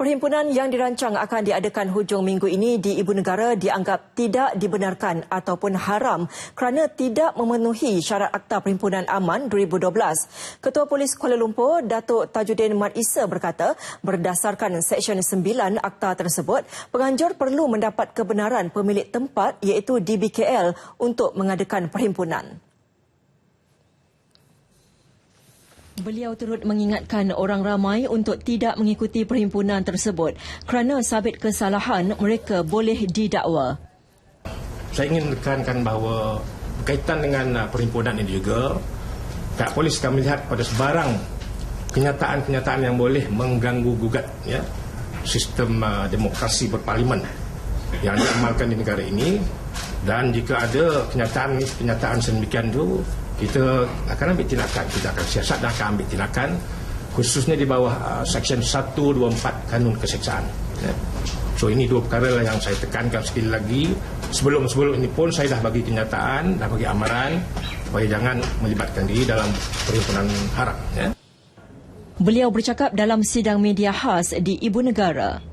Perhimpunan yang dirancang akan diadakan hujung minggu ini di Ibu Negara dianggap tidak dibenarkan ataupun haram kerana tidak memenuhi syarat Akta Perhimpunan Aman 2012. Ketua Polis Kuala Lumpur, Datuk Tajuddin Mat Isa berkata, berdasarkan Seksyen 9 Akta tersebut, penganjur perlu mendapat kebenaran pemilik tempat iaitu DBKL untuk mengadakan perhimpunan. Beliau turut mengingatkan orang ramai untuk tidak mengikuti perhimpunan tersebut kerana sabit kesalahan mereka boleh didakwa. Saya ingin menekankan bahawa berkaitan dengan uh, perhimpunan ini juga pihak polis akan melihat pada sebarang kenyataan-kenyataan yang boleh mengganggu gugat ya, sistem uh, demokrasi berparlimen yang diamalkan di negara ini dan jika ada kenyataan-kenyataan sedemikian itu kita akan ambil tindakan kita akan siasat dan akan ambil tindakan khususnya di bawah uh, Seksyen 124 Kanun Keseksaan ya. so ini dua perkara lah yang saya tekankan sekali lagi sebelum-sebelum ini pun saya dah bagi kenyataan dah bagi amaran supaya jangan melibatkan diri dalam perhimpunan haram ya. Beliau bercakap dalam sidang media khas di Ibu Negara.